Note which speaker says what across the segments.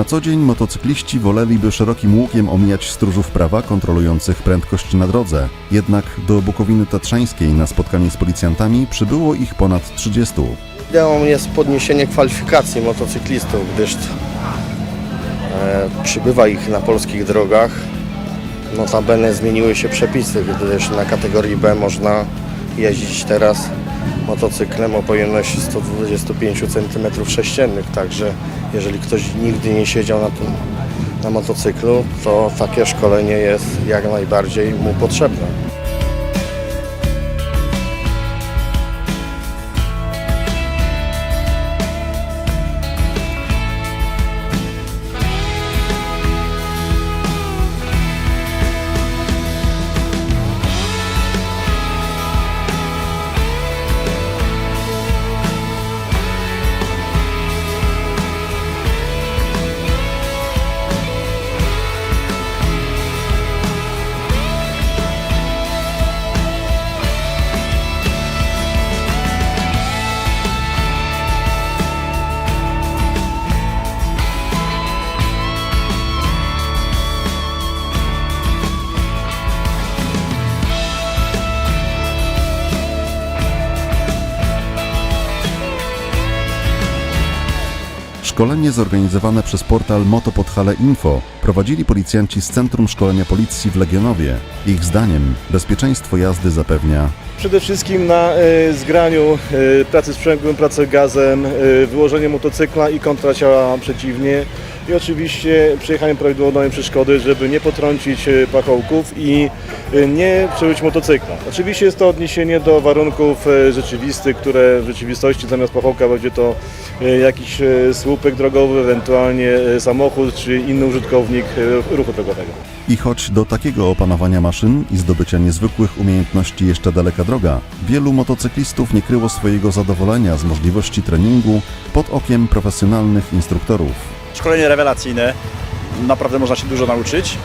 Speaker 1: Na co dzień motocykliści woleliby szerokim łukiem omijać stróżów prawa kontrolujących prędkość na drodze. Jednak do Bukowiny Tatrzańskiej na spotkanie z policjantami przybyło ich ponad 30.
Speaker 2: Ideą jest podniesienie kwalifikacji motocyklistów, gdyż e, przybywa ich na polskich drogach. Notabene zmieniły się przepisy, gdyż na kategorii B można jeździć teraz motocyklem o pojemności 125 cm3. Także jeżeli ktoś nigdy nie siedział na, tym, na motocyklu, to takie szkolenie jest jak najbardziej mu potrzebne.
Speaker 1: Szkolenie zorganizowane przez portal Motopodhale Info prowadzili policjanci z Centrum Szkolenia Policji w Legionowie. Ich zdaniem bezpieczeństwo jazdy zapewnia
Speaker 3: Przede wszystkim na e, zgraniu e, pracy sprzęgłem, pracy gazem, e, wyłożenie motocykla i kontra ciała przeciwnie i oczywiście przejechanie prawidłowej przeszkody, żeby nie potrącić e, pachołków i e, nie przebyć motocykla. Oczywiście jest to odniesienie do warunków e, rzeczywistych, które w rzeczywistości zamiast pachołka będzie to jakiś słupek drogowy, ewentualnie samochód czy inny użytkownik ruchu drogowego.
Speaker 1: I choć do takiego opanowania maszyn i zdobycia niezwykłych umiejętności jeszcze daleka droga, wielu motocyklistów nie kryło swojego zadowolenia z możliwości treningu pod okiem profesjonalnych instruktorów.
Speaker 4: Szkolenie rewelacyjne, naprawdę można się dużo nauczyć.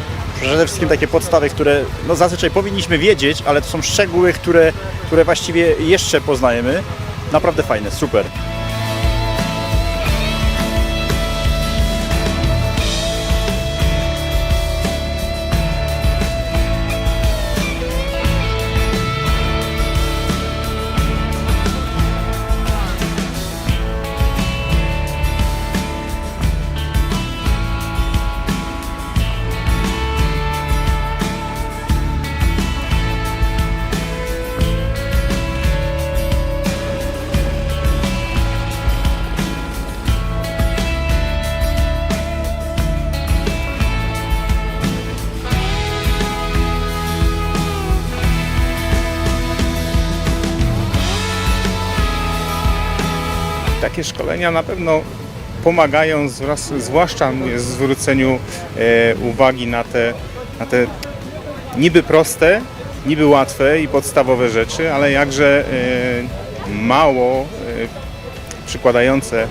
Speaker 4: Przede wszystkim takie podstawy, które no zazwyczaj powinniśmy wiedzieć, ale to są szczegóły, które, które właściwie jeszcze poznajemy. Naprawdę fajne, super.
Speaker 5: Takie szkolenia na pewno pomagają, zwłas- zwłaszcza w zwróceniu e, uwagi na te, na te niby proste, niby łatwe i podstawowe rzeczy, ale jakże e, mało e, przykładające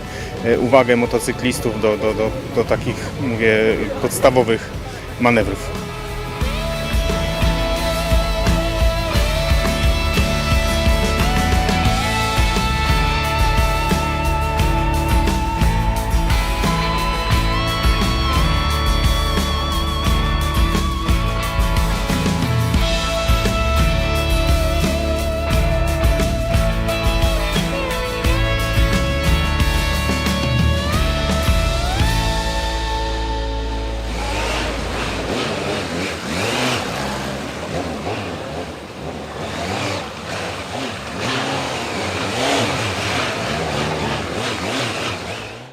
Speaker 5: uwagę motocyklistów do, do, do, do takich, mówię, podstawowych manewrów.